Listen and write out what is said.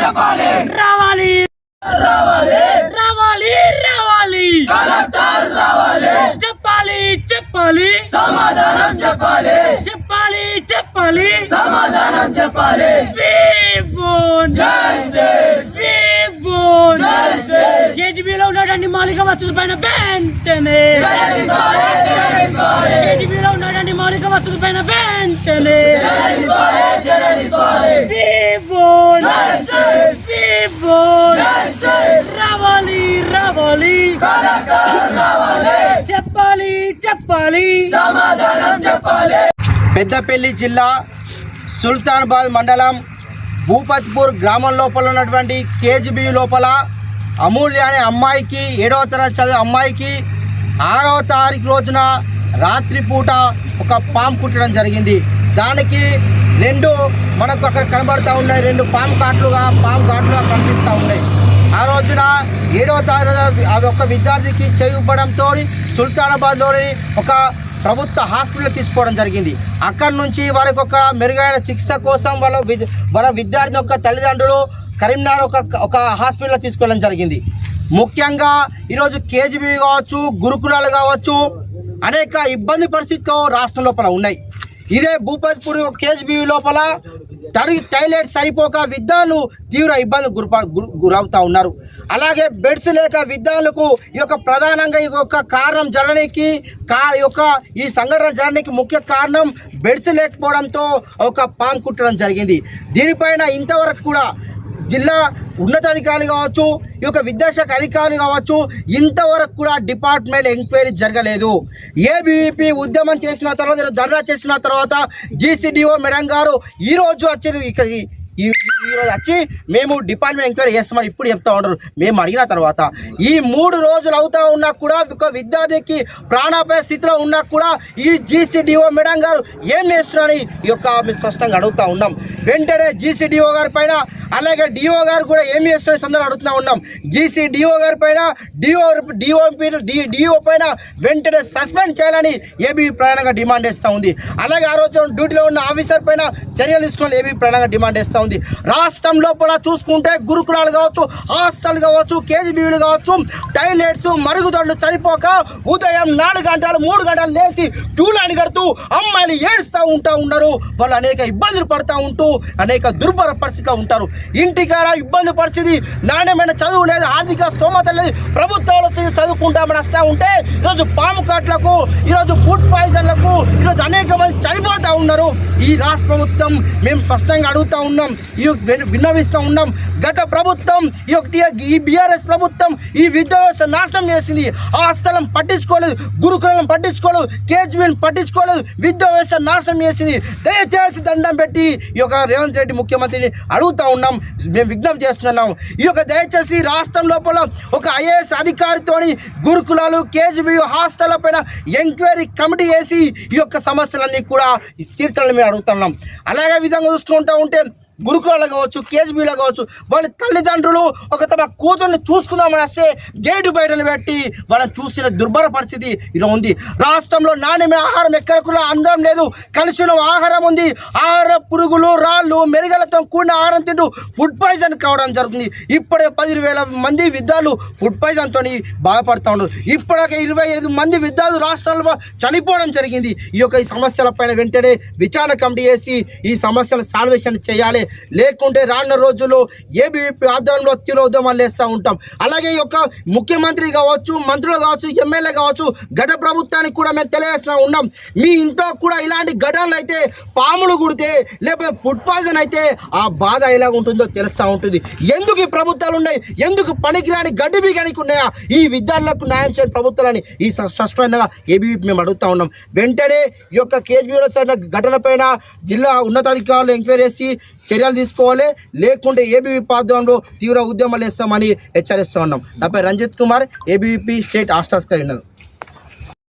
చెప్పాలి రావాలి. రావాలి. రావాలి రావాలి. కలెక్టర్ రావాలి. చెప్పాలి చెప్పాలి. సమాధానం చెప్పాలి. చెప్పాలి చెప్పాలి. సమాధానం చెప్పాలి! కేజీబీలో ఉన్నటువంటి మౌలిక వసతుల పైన వెంటనే. కేజీబీలో ఉన్నటువంటి మౌలిక వసతుల పైన వెంటనే. వివోన్ Justice! వివోన్ Justice! రావాలి రావాలి కలెక్టర్ రావాలి చెప్పాలి చెప్పాలి. సమాధానం చెప్పాలి. పెద్దపల్లి జిల్లా సుల్తానాబాద్ మండలం భూపత్పూర్ గ్రామం లోపల ఉన్నటువంటి కేజీబీ లోపల అమూల్య అనే అమ్మాయికి ఏడవ తరగతి చదివే అమ్మాయికి ఆరవ తారీఖు రోజున రాత్రిపూట ఒక పాము కుట్టడం జరిగింది. దానికి రెండు మనకు అక్కడ కనబడతా ఉన్నాయి. రెండు పాము కాట్లుగా పాము ఘాట్లుగా కనిపిస్తూ ఉన్నాయి. ఆ రోజున ఏడవ తారీఖు అది ఒక విద్యార్థికి చేయుపడంతో సుల్తానాబాద్లోని ఒక ప్రభుత్వ హాస్పిటల్ తీసుకోవడం జరిగింది. అక్కడి నుంచి వారికి ఒక మెరుగైన చికిత్స కోసం వాళ్ళ విద్య వాళ్ళ విద్యార్థి యొక్క తల్లిదండ్రులు కరీంనగర్ ఒక ఒక హాస్పిటల్లో తీసుకోవడం జరిగింది. ముఖ్యంగా ఈరోజు కేజీబీ కావచ్చు గురుకులాలు కావచ్చు అనేక ఇబ్బంది పరిస్థితులు రాష్ట్రం లోపల ఉన్నాయి. ఇదే భూపతిపూర్ కేజీబీవీ లోపల టాయిలెట్ సరిపోక విద్యార్థులు తీవ్ర ఇబ్బంది గురిప గురి- గురవుతా ఉన్నారు. అలాగే బెడ్స్ లేక విద్యార్థులకు ఈ యొక్క ప్రధానంగా ఈ యొక్క కారణం జరగడానికి కా యొక్క ఈ సంఘటన జరగడానికి ముఖ్య కారణం బెడ్స్ లేకపోవడంతో ఒక పాము కుట్టడం జరిగింది. దీనిపైన ఇంతవరకు కూడా జిల్లా ఉన్నతాధికారులు కావచ్చు ఈ యొక్క విద్యాశాఖ అధికారులు కావచ్చు ఇంతవరకు కూడా డిపార్ట్మెంట్ ఎంక్వైరీ జరగలేదు. ఏబీపీ ఉద్యమం చేసిన తర్వాత ధర్నా చేసిన తర్వాత జీసీడీఓ మేడం గారు ఈరోజు వచ్చి ఇక్కడ ఈ- ఈరోజు రోజు వచ్చి మేము డిపార్ట్మెంట్ ఎంక్వైరీ చేస్తామని ఇప్పుడు చెప్తా ఉంటారు మేము అడిగిన తర్వాత ఈ మూడు రోజులు అవుతా ఉన్నా కూడా ఒక విద్యార్థికి ప్రాణాపాయ స్థితిలో ఉన్నా కూడా ఈ జీసీడీఓ మేడం గారు ఏం చేస్తున్నారని ఈ యొక్క మేము స్పష్టంగా అడుగుతా ఉన్నాం. వెంటనే జీసీడీఓ గారి పైన అలాగే డిఓ గారు కూడా ఏం చేస్తున్న సందర్భం అడుగుతూ ఉన్నాం. జీసీ డిఓ గారి పైన డిఓ డిఓ డిఓ పైన వెంటనే సస్పెండ్ చేయాలని ఏబీ ప్రధానంగా డిమాండ్ చేస్తూ ఉంది. అలాగే ఆ రోజు డ్యూటీలో ఉన్న ఆఫీసర్ పైన చర్యలు తీసుకోవాలని ఏబీ ప్రధానంగా డిమాండ్ చేస్తూ ఉంది. రాష్ట్రం లోపల చూసుకుంటే గురుకులాలు కావచ్చు హాస్టల్ కావచ్చు కేజీబీలు కావచ్చు టైలెట్స్ మరుగుదొడ్లు సరిపోక ఉదయం నాలుగు గంటలు మూడు గంటలు లేచి ట్యూలాని కడుతూ అమ్మాయిలు ఏడుస్తూ ఉంటా ఉన్నారు. వాళ్ళు అనేక ఇబ్బందులు పడుతూ ఉంటూ అనేక దుర్భర పరిస్థితిలో ఉంటారు. ఇంటికాడ ఇబ్బంది పరిస్థితి నాణ్యమైన చదువు లేదు ఆర్థిక స్తోమత లేదు ప్రభుత్వాలు చదువుకుంటామని వస్తూ ఉంటే ఈరోజు పాము కాట్లకు ఈరోజు ఫుడ్ పాయిజన్లకు ఈరోజు అనేక మంది చనిపోతూ ఉన్నారు. ఈ రాష్ట్ర ప్రభుత్వం మేము స్పష్టంగా అడుగుతా ఉన్నాం ఈ విన్నవిస్తూ ఉన్నాం. గత ప్రభుత్వం ఈ యొక్క ఈ బీఆర్ఎస్ ప్రభుత్వం ఈ విద్యా వ్యవస్థ నాశనం చేసింది. హాస్టల్ పట్టించుకోలేదు గురుకులం పట్టించుకోలేదు కేజీబీని పట్టించుకోలేదు విద్యా వ్యవస్థ నాశనం చేసింది. దయచేసి దండం పెట్టి ఈ యొక్క రేవంత్ రెడ్డి ముఖ్యమంత్రిని అడుగుతా ఉన్నాం. మేము విజ్ఞప్తి చేస్తున్నాం. ఈ యొక్క దయచేసి రాష్ట్రం లోపల ఒక ఐఏఎస్ అధికారితో అధికారితోని గురుకులాలు కేజీబీ హాస్టల్ పైన ఎంక్వైరీ కమిటీ వేసి ఈ యొక్క సమస్యలన్నీ కూడా తీర్చాలని మేము అడుగుతున్నాం. అలాగే విధంగా చూసుకుంటూ ఉంటే గురుకులాలు కావచ్చు కేజీబీలో కావచ్చు వాళ్ళ తల్లిదండ్రులు ఒక తమ కూతుర్ని చూసుకుందామని వస్తే గేటు బయటను పెట్టి వాళ్ళని చూసిన దుర్భర పరిస్థితి ఇలా ఉంది. రాష్ట్రంలో నాణ్యమైన ఆహారం ఎక్కడకుండా అందడం లేదు కలిసిన ఆహారం ఉంది. ఆహార పురుగులు రాళ్ళు మెరుగలతో కూడిన ఆహారం తింటూ ఫుడ్ పాయిజన్ కావడం జరుగుతుంది. ఇప్పుడే పది వేల మంది విద్యార్థులు ఫుడ్ పాయిజన్తో బాధపడుతూ ఉన్నారు. ఇప్పటికే ఇరవై ఐదు మంది విద్యార్థులు రాష్ట్రాల్లో చనిపోవడం జరిగింది. ఈ యొక్క ఈ సమస్యలపైన వెంటనే విచారణ కమిటీ చేసి ఈ సమస్యలు సాల్వేషన్ చేయాలి. లేకుంటే రానున్న రోజుల్లో ఏబీవీపీ ఆధ్వర్యంలో తీవ్ర వేస్తూ ఉంటాం. అలాగే ఈ యొక్క ముఖ్యమంత్రి కావచ్చు మంత్రులు కావచ్చు ఎమ్మెల్యే కావచ్చు గత ప్రభుత్వానికి కూడా మేము తెలియజేస్తూ ఉన్నాం. మీ ఇంట్లో కూడా ఇలాంటి ఘటనలు అయితే పాములు కుడితే లేకపోతే ఫుడ్ పాయిజన్ అయితే ఆ బాధ ఎలా ఉంటుందో తెలుస్తూ ఉంటుంది. ఎందుకు ఈ ప్రభుత్వాలు ఉన్నాయి? ఎందుకు పనికిరాని గడ్డి బిగానికి ఉన్నాయా? ఈ విద్యార్థులకు న్యాయం చేయని ప్రభుత్వాలని ఈ స్పష్టంగా ఏబీవీపీ మేము అడుగుతూ ఉన్నాం. వెంటనే ఈ యొక్క కేజీబీలో ఘటన పైన జిల్లా ఉన్నతాధికారులు ఎంక్వైరీ చేసి చర్యలు తీసుకోవాలి. లేకుంటే ఏబీవీ పాద్యంలో తీవ్ర ఉద్యమాలు వేస్తామని హెచ్చరిస్తూ ఉన్నాం. నా Ranjith Kumar ABVP state hostels కరీనర్